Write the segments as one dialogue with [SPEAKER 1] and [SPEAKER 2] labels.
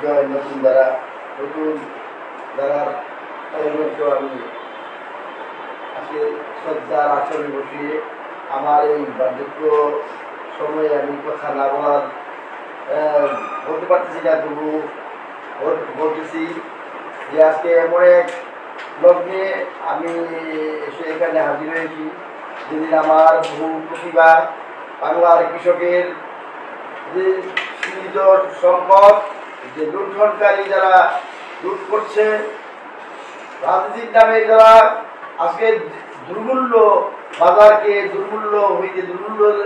[SPEAKER 1] বিজয় নতুন দ্বারা নতুন দ্বারার পরিবর্ত আমি আজকে শ্রদ্ধার আসনে বসিয়ে আমার এই বার্ধক্য সময়ে আমি কথা না বলার বলতে পারতেছি না তবু বলতেছি যে আজকে এমন এক লগ্নে আমি এসে এখানে হাজির হয়েছি যেদিন আমার বহু প্রতিভা বাংলার কৃষকের যে সীমিত সম্পদ যে লুণ্ঠনকারী যারা লুট করছে, রাজনীতির নামে যারা আজকে দুর্মূল্য বাজারকে দুর্মূল্য হইতে দুর্মূল্য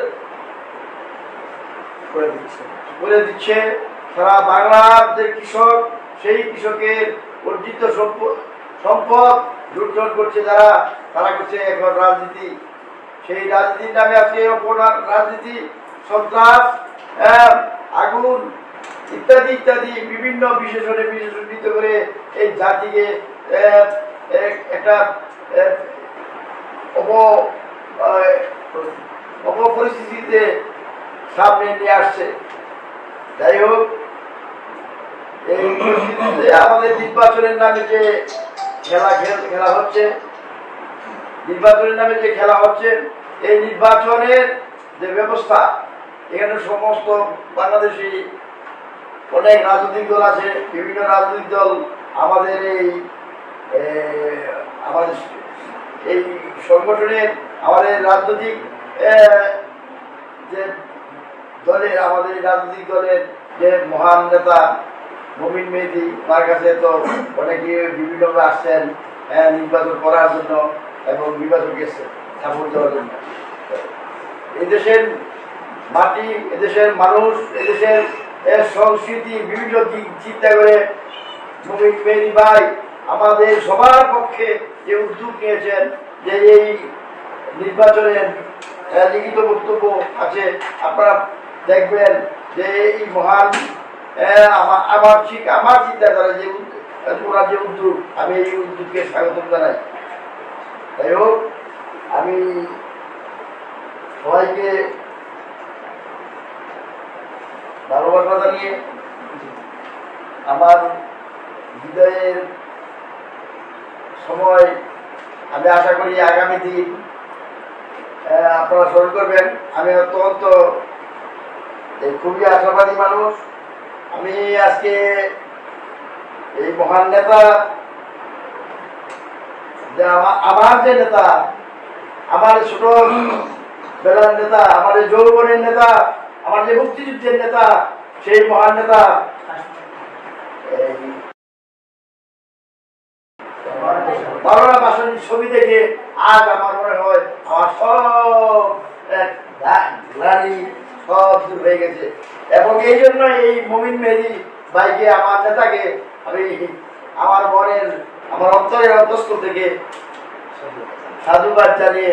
[SPEAKER 2] করে দিচ্ছে
[SPEAKER 1] করে দিচ্ছে, সারা বাংলার যে কৃষক, সেই কৃষকের অর্জিত সম্প- সম্পদ লুণ্ঠন করছে যারা, তারা করছে এখন রাজনীতি। সেই রাজনীতির নামে আজকে রাজনীতি সন্ত্রাস আগুন ইত্যাদি ইত্যাদি, বিভিন্ন বিশেষণে বিশেষণিত করে এই জাতিকে একটা অপ অপপরিস্থিতিতে সামনে নিয়ে আসছে। যাই হোক, এই পরিস্থিতিতে আমাদের নির্বাচনের নামে যে খেলা খেলা হচ্ছে, নির্বাচনের নামে যে খেলা হচ্ছে, এই নির্বাচনের যে ব্যবস্থা, এখানে সমস্ত বাংলাদেশি অনেক রাজনৈতিক দল আছে, বিভিন্ন রাজনৈতিক দল আমাদের এই আমাদের এই সংগঠনের আমাদের রাজনৈতিক যে দলের, আমাদের রাজনৈতিক দলের যে মহান নেতা নবীন মেহেদি, তার কাছে তো অনেকে বিভিন্নভাবে আসছেন নির্বাচন করার জন্য এবং নির্বাচনকে সাপোর্ট দেওয়ার জন্য। এই দেশের মাটি, এদেশের মানুষ, এদেশের এর সংস্কৃতি, বিভিন্ন দিক চিন্তা করে নবীন মেহেদি ভাই আমাদের সবার পক্ষে যে উদ্যোগ নিয়েছেন, যে এই নির্বাচনের লিখিত বক্তব্য আছে, আপনারা দেখবেন যে এই মহান আমার ঠিক আমার চিন্তাধারা যে ওনার যে উদ্যোগ, আমি এই উদ্যোগকে স্বাগত জানাই। যাই হোক, আমি সবাইকে ভালোবাসা জানিয়ে আমার বিদায়ের সময় আমি আশা করি আগামী দিন আপনারা স্মরণ করবেন। আমি অত্যন্ত খুবই আশাবাদী মানুষ। আমি আজকে এই মহান নেতা, যে আমার যে নেতা, আমার ছোট বেলার নেতা, আমার যৌবনের নেতা, আমার যে মুক্তিযুদ্ধের নেতা সেই মহান নেতা। ছবি দেখে আজ আমার মনে হয় আমার সব দূর হয়ে গেছে। এবং এই জন্য এই মমিন মেহেদি ভাইকে, আমার নেতাকে আমি আমার মনের, আমার অন্তরের অন্তস্থ থেকে সাধুবাদ জানিয়ে